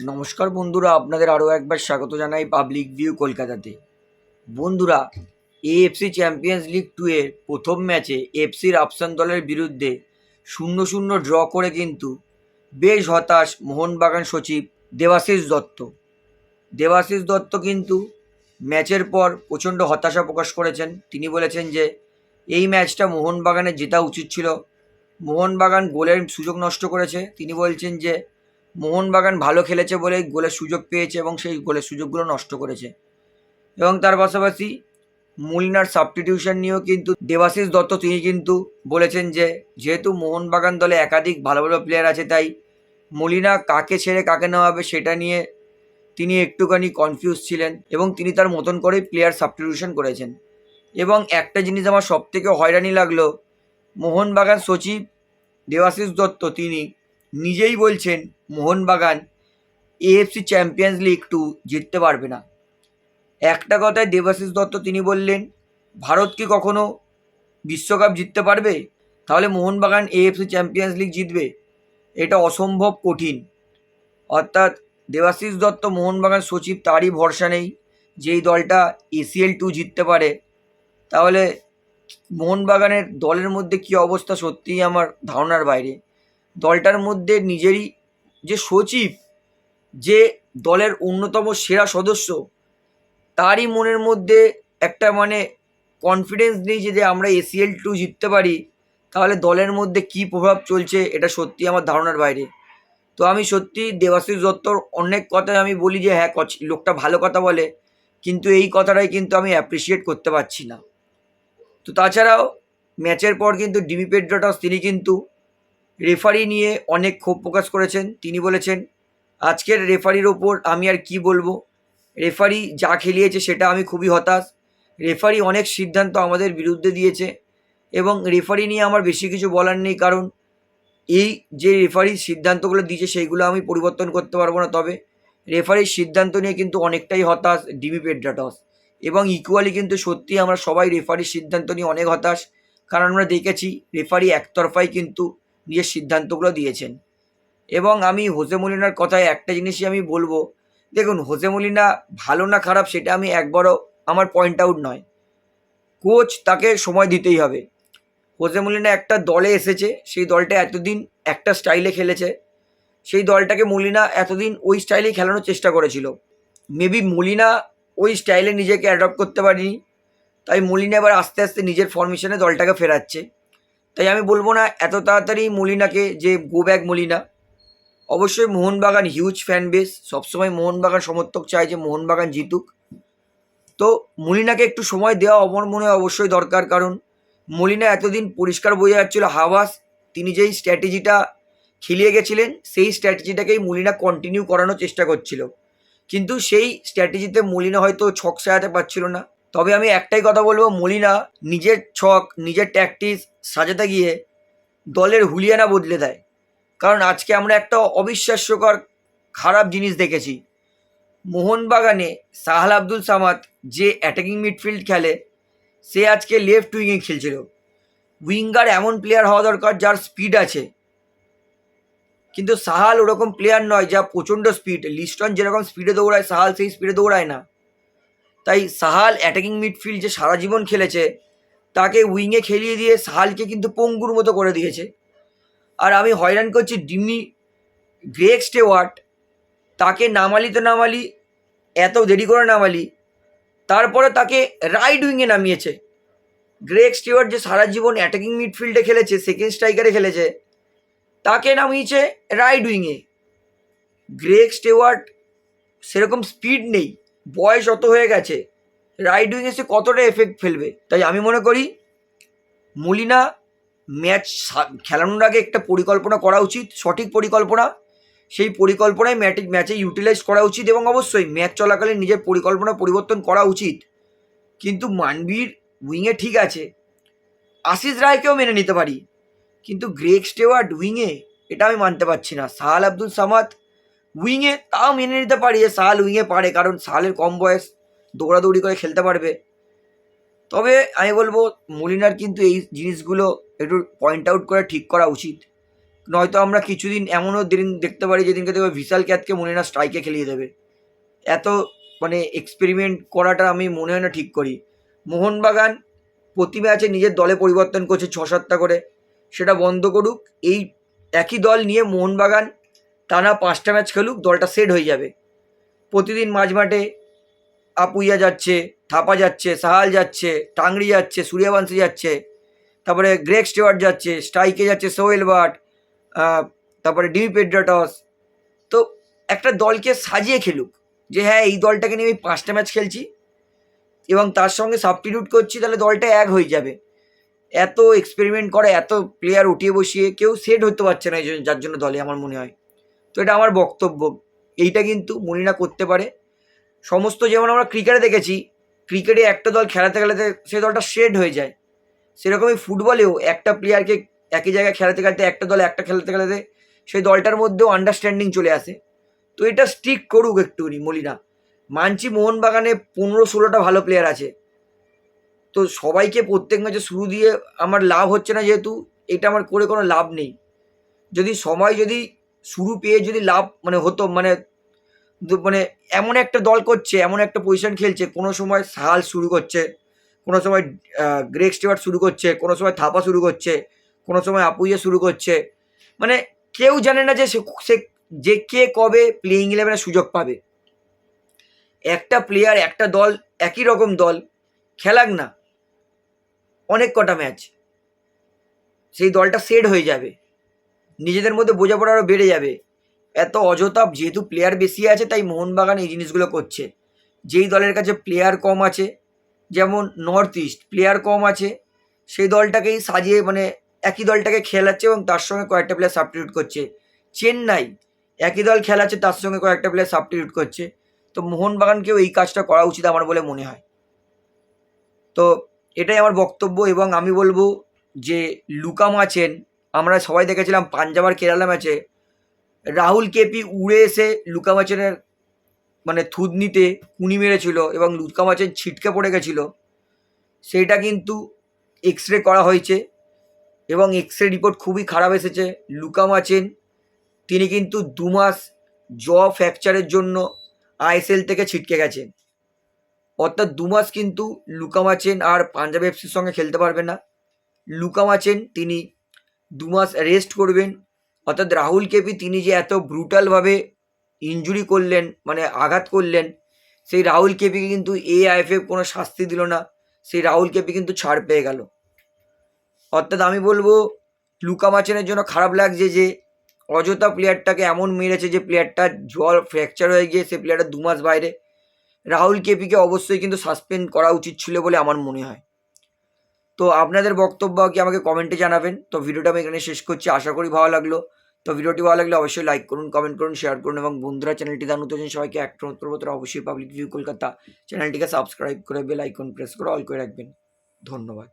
নমস্কার বন্ধুরা, আপনাদের আরও একবার স্বাগত জানাই পাবলিক ভিউ কলকাতাতে। বন্ধুরা এএফসি চ্যাম্পিয়ন্স লিগ টু এর প্রথম ম্যাচে এফসির আফসান দলের বিরুদ্ধে শূন্য শূন্য ড্র করে কিন্তু বেশ হতাশ মোহনবাগান সচিব দেবাশিস দত্ত। দেবাশিস দত্ত কিন্তু ম্যাচের পর প্রচণ্ড হতাশা প্রকাশ করেছেন। তিনি বলেছেন যে, এই ম্যাচটা মোহনবাগানের জেতা উচিত ছিল। মোহনবাগান গোলের সুযোগ নষ্ট করেছে। তিনি বলছেন যে মোহনবাগান ভালো খেলেছে বলেই গোলের সুযোগ পেয়েছে এবং সেই গোলের সুযোগগুলো নষ্ট করেছে। এবং তার পাশাপাশি মুলিনার সাবস্টিটিউশন নিয়েও কিন্তু দেবাশিস দত্ত তিনি কিন্তু বলেছেন যে, যেহেতু মোহনবাগান দলে একাধিক ভালো ভালো প্লেয়ার আছে, তাই মলিনা কাকে ছেড়ে কাকে নেওয়া হবে সেটা নিয়ে তিনি একটুখানি কনফিউজ ছিলেন এবং তিনি তার মতন করেই প্লেয়ার সাবস্টিটিউশন করেছেন। এবং একটা জিনিস আমার সবথেকে হয়রানি লাগল, মোহনবাগান সচিব দেবাশিস দত্ত তিনি নিজেই বলছেন Mohun Bagan AFC champions league two জিততে পারবে না। একটা কথায় দেবাশিস দত্ত তিনি বললেন, ভারত কি কখনো বিশ্বকাপ জিততে পারবে? তাহলে মোহনবাগান এএফসি চ্যাম্পিয়ন্স লিগ জিতবে। এটা অসম্ভব কঠিন। অর্থাৎ দেবাশিস দত্ত, মোহনবাগান সচিব তারই ভরসা নেই যেই দলটা এসিএল টু জিততে পারে। তাহলে মোহনবাগানের দলের মধ্যে কী অবস্থা সত্যিই আমার ধারণার বাইরে? দলটার মধ্যে নিজেরই যে সচিব, যে দলের অন্যতম সেরা সদস্য, তারই মনের মধ্যে একটা মানে কনফিডেন্স নেই যে আমরা এসিএল টু জিততে পারি, তাহলে দলের মধ্যে কী প্রভাব চলছে এটা সত্যি আমার ধারণার বাইরে। তো আমি সত্যি দেবাশিস দত্তর অনেক কথাই আমি বলি যে হ্যাঁ লোকটা ভালো কথা বলে, কিন্তু এই কথাটাই কিন্তু আমি অ্যাপ্রিসিয়েট করতে পারছি না। তো তাছাড়াও ম্যাচের পর কিন্তু ডিবি পেড্রোটাস, তিনি কিন্তু রেফারি নিয়ে অনেক ক্ষোভ প্রকাশ করেছেন। তিনি বলেছেন, আজকের রেফারির ওপর আমি আর কি বলব? রেফারি যা খেলিয়েছে সেটা আমি খুবই হতাশ। রেফারি অনেক সিদ্ধান্ত আমাদের বিরুদ্ধে দিয়েছে এবং রেফারি নিয়ে আমার বেশি কিছু বলার নেই কারণ এই যে রেফারির সিদ্ধান্তগুলো দিয়েছে সেইগুলো আমি পরিবর্তন করতে পারব না তবে রেফারির সিদ্ধান্ত নিয়ে কিন্তু অনেকটাই হতাশ ডিবি পেড্রাটস এবং ইকুয়ালি কিন্তু সত্যি আমরা সবাই রেফারির সিদ্ধান্ত নিয়ে অনেক হতাশ। কারণ আমরা দেখেছি রেফারি একতরফাই কিন্তু নিজের সিদ্ধান্তগুলো দিয়েছেন। এবং আমি হোসে মলিনার কথায় একটা জিনিসই আমি বলব। দেখুন, হোসে মলিনা ভালো না খারাপ সেটা আমি একবারও আমার পয়েন্ট আউট নয়। কোচ তাকে সময় দিতেই হবে। হোসে মলিনা একটা দলে এসেছে, সেই দলটা এতদিন একটা স্টাইলে খেলেছে। সেই দলটাকে মলিনা এতদিন ওই স্টাইলেই খেলানোর চেষ্টা করেছিল। মেবি মলিনা ওই স্টাইলে নিজেকে অ্যাডপ্ট করতে পারিনি। তাই মলিনা এবার আস্তে আস্তে নিজের ফরমেশনে দলটাকে ফেরাচ্ছে। তাই আমি বলব না, এত তাড়াতাড়ি মলিনাকে যে গো ব্যাক মলিনা। অবশ্যই মোহনবাগান হিউজ ফ্যান বেস সবসময় মোহনবাগান সমর্থক চায় যে মোহনবাগান জিতুক। তো মলিনাকে একটু সময় দেওয়া আমার মনে অবশ্যই দরকার, কারণ মলিনা এতদিন পরিষ্কার বোঝা যাচ্ছিল হাওয়াস, তিনি যেই স্ট্র্যাটেজিটা খেলিয়ে গেছিলেন, সেই স্ট্র্যাটেজিটাকেই মলিনা কন্টিনিউ করানোর চেষ্টা করছিল। কিন্তু সেই স্ট্র্যাটেজিতে মলিনা হয়তো ছক সাজাতে পারছিল না। তবে আমি একটাই কথা বলব, মলিনা নিজের ছক, নিজের ট্যাকটিস সাজাতে গিয়ে দলের হুলিয়ানা বদলে দেয়। কারণ আজকে আমরা একটা অবিশ্বাস্যকর খারাপ জিনিস দেখেছি। মোহনবাগানে সাহাল আব্দুল সামাদ যে অ্যাটাকিং মিডফিল্ড খেলে, সে আজকে লেফট উইংয়ে খেলছিল। উইঙ্গার এমন প্লেয়ার হওয়া দরকার যার স্পিড আছে। কিন্তু সাহাল ওরকম প্লেয়ার নয় যা প্রচণ্ড স্পিড লিস্টন যেরকম স্পিডে দৌড়ায়, সাহাল সেই স্পিডে দৌড়ায় না। তাই সাহাল অ্যাটাকিং মিডফিল্ড যে সারা জীবন খেলেছে, তাকে উইংয়ে খেলিয়ে দিয়ে সাহালকে কিন্তু পঙ্গুর মতো করে দিয়েছে। আর আমি হয়রান করছি ডিমি গ্রেক স্টেওয়ার্ট, তাকে নামালি তো নামালি, এত দেরি করে নামালি, তারপরে তাকে রাইট উইংয়ে নামিয়েছে। গ্রেক স্টিওয়ার্ট যে সারা জীবন অ্যাটাকিং মিডফিল্ডে খেলেছে সেকেন্ড স্ট্রাইকারে খেলেছে, তাকে নামিয়েছে রাইট উইংয়ে গ্রেক স্টেওয়ার্ট সেরকম স্পিড নেই। বয়স অত হয়ে গেছে রাইট উইংয়ে সে কতটা এফেক্ট ফেলবে? তাই আমি মনে করি, মলিনা ম্যাচ খেলানোর আগে একটা পরিকল্পনা করা উচিত, সঠিক পরিকল্পনা। সেই পরিকল্পনায় ম্যাটে ম্যাচে ইউটিলাইজ করা উচিত এবং অবশ্যই ম্যাচ চলাকালীন নিজের পরিকল্পনা পরিবর্তন করা উচিত। কিন্তু মানবীর উইংয়ে ঠিক আছে, আশিস রায়কেও মেনে নিতে পারি। কিন্তু গ্রেক স্টেওয়ার্ড উইংয়ে এটা আমি মানতে পারছি না। সাহাল আব্দুল সামাদ উইংয়ে তাও মেনে নিতে পারি যে সাহাল উইংয়ে পারে, কারণ সাহালের কম বয়স, দৌড়াদৌড়ি করে খেলতে পারবে। তবে আমি বলব, মলিনার কিন্তু এই জিনিসগুলো একটু পয়েন্ট আউট করে ঠিক করা উচিত। নয়তো আমরা কিছুদিন এমনও দিন দেখতে পারি যেদিনকে দেখবে ভিশাল ক্যাথকে মনে হয় না স্ট্রাইকে খেলিয়ে দেবে। এত মানে এক্সপেরিমেন্ট করাটা আমি মনে হয় না ঠিক করি। মোহনবাগান প্রতি ম্যাচে নিজের দলে পরিবর্তন করছে ছ সাতটা করে। সেটা বন্ধ করুক। এই একই দল নিয়ে মোহনবাগান টানা পাঁচটা ম্যাচ খেলুক, দলটা সেট হয়ে যাবে। প্রতিদিন মাঝ মাঠে আপুইয়া যাচ্ছে, থাপা যাচ্ছে, সাহাল যাচ্ছে, টাংরি যাচ্ছে, সূর্যবংশী যাচ্ছে, তারপরে গ্রেক স্টেওয়ার্ট যাচ্ছে, স্ট্রাইকে যাচ্ছে সোহেল বাট তারপরে ডিবি পেড্রাটস। তো একটা দলকে সাজিয়ে খেলুক, যে হ্যাঁ এই দলটাকে নিয়ে আমি পাঁচটা ম্যাচ খেলছি এবং তার সঙ্গে সাবস্টিটিউট করছি, তাহলে দলটা এক হয়ে যাবে। এত এক্সপেরিমেন্ট করে, এত প্লেয়ার উঠিয়ে বসিয়ে কেউ সেট হতে পারছে না যার জন্য দলে, আমার মনে হয়। তো এটা আমার বক্তব্য। এইটা কিন্তু মনিরা করতে পারে। সমস্ত যেমন আমরা ক্রিকেটে দেখেছি, ক্রিকেটে একটা দল খেলাতে খেলাতে সেই দলটা শেড হয়ে যায়। সেরকমই ফুটবলেও একটা প্লেয়ারকে একই জায়গায় খেলাতে খেলাতে, একটা দল একটা খেলাতে খেলাতে সেই দলটার মধ্যেও আন্ডারস্ট্যান্ডিং চলে আসে। তো এটা স্ট্রিক করুক একটুখানি মলিনা মানছি মোহনবাগানে পনেরো ষোলোটা ভালো প্লেয়ার আছে। তো সবাইকে প্রত্যেক ম্যাচে শুরু দিয়ে আমার লাভ হচ্ছে না যেহেতু, এটা আমার করে কোনো লাভ নেই। যদি সময় যদি শুরু পেয়ে যদি লাভ মানে হতো মানে মানে এমন একটা দল করছে, এমন একটা পজিশন খেলছে, কোনো সময় সাহাল শুরু করছে, কোনো সময় গ্রেক স্টেওয়ার্ট শুরু করছে, কোনো সময় থাপা শুরু করছে, কোনো সময় আপুইয়ে শুরু করছে মানে কেউ জানে না যে সে যে কে কবে প্লেইং ইলেভেনের সুযোগ পাবে। একটা প্লেয়ার একটা দল, একই রকম দল, খেলাক না। অনেক কটা ম্যাচ সেই দলটা সেট হয়ে যাবে। নিজেদের মধ্যে বোঝাপড়া আরও বেড়ে যাবে। এত অযথা যেহেতু প্লেয়ার বেশি আছে, তাই মোহনবাগান এই জিনিসগুলো করছে। যেই দলের কাছে প্লেয়ার কম আছে, যেমন নর্থ ইস্ট প্লেয়ার কম আছে, সেই দলটাকেই সাজিয়ে মানে একই দলটাকে খেলাচ্ছে এবং তার সঙ্গে কয়েকটা প্লেয়ার সাবস্টিটিউট করছে। চেন্নাই একই দল খেলাচ্ছে, তার সঙ্গে কয়েকটা প্লেয়ার সাবস্টিটিউট করছে। তো মোহনবাগানকেও এই কাজটা করা উচিত আমার বলে মনে হয়। তো এটাই আমার বক্তব্য এবং আমি বলব যে লুকাম আছেন আমরা সবাই দেখেছিলাম পাঞ্জাব আর কেরালা ম্যাচে। রাহুল কেপি উড়ে এসে লুকামাচেনের মানে থুদনিতে কুনি মেরেছিল এবং লুকামাচেন ছিটকে পড়ে গেছিল। সেইটা কিন্তু এক্স রে করা হয়েছে এবং এক্স রে রিপোর্ট খুবই খারাপ এসেছে। লুকামাচেন তিনি কিন্তু দু মাস জ ফ্র্যাকচারের জন্য আইএসএল থেকে ছিটকে গেছেন। অর্থাৎ দু মাস কিন্তু লুকামাচেন আর পাঞ্জাব এফসির সঙ্গে খেলতে পারবে না। লুকামাচেন তিনি দু মাস রেস্ট করবেন। অর্থাৎ রাহুল কেপি তিনি যে এত ব্রুটালভাবে ইনজুরি করলেন মানে আঘাত করলেন, সেই রাহুল কেপিকে কিন্তু এআইএফএফ কোনো শাস্তি দিল না। সেই রাহুল কেপি কিন্তু ছাড় পেয়ে গেল। অর্থাৎ আমি বলব, লুকা মাচেনের জন্য খারাপ লাগছে যে, অযথা প্লেয়ারটাকে এমন মেরেছে যে প্লেয়ারটা জল ফ্র্যাকচার হয়ে গিয়ে সে প্লেয়ারটা দু মাস বাইরে। রাহুল কেপিকে অবশ্যই কিন্তু সাসপেন্ড করা উচিত ছিল বলে আমার মনে হয়। তো আপনাদের বক্তব্য কি আমাকে কমেন্টে জানাবেন। তো ভিডিওটা আমি এখানে শেষ করছি, আশা করি ভালো লাগল। তো ভিডিওটি ভালো লাগলে অবশ্যই লাইক করুন কমেন্ট করুন শেয়ার করুন এবং বন্ধুরা চ্যানেলটি দান নতুন সবাইকে একটা উত্তর অবশ্যই পাবলিক ভিউ কলকাতা চ্যানেলটিকে সাবস্ক্রাইব করে বেল আইকন প্রেস করে অল করে রাখবেন। ধন্যবাদ।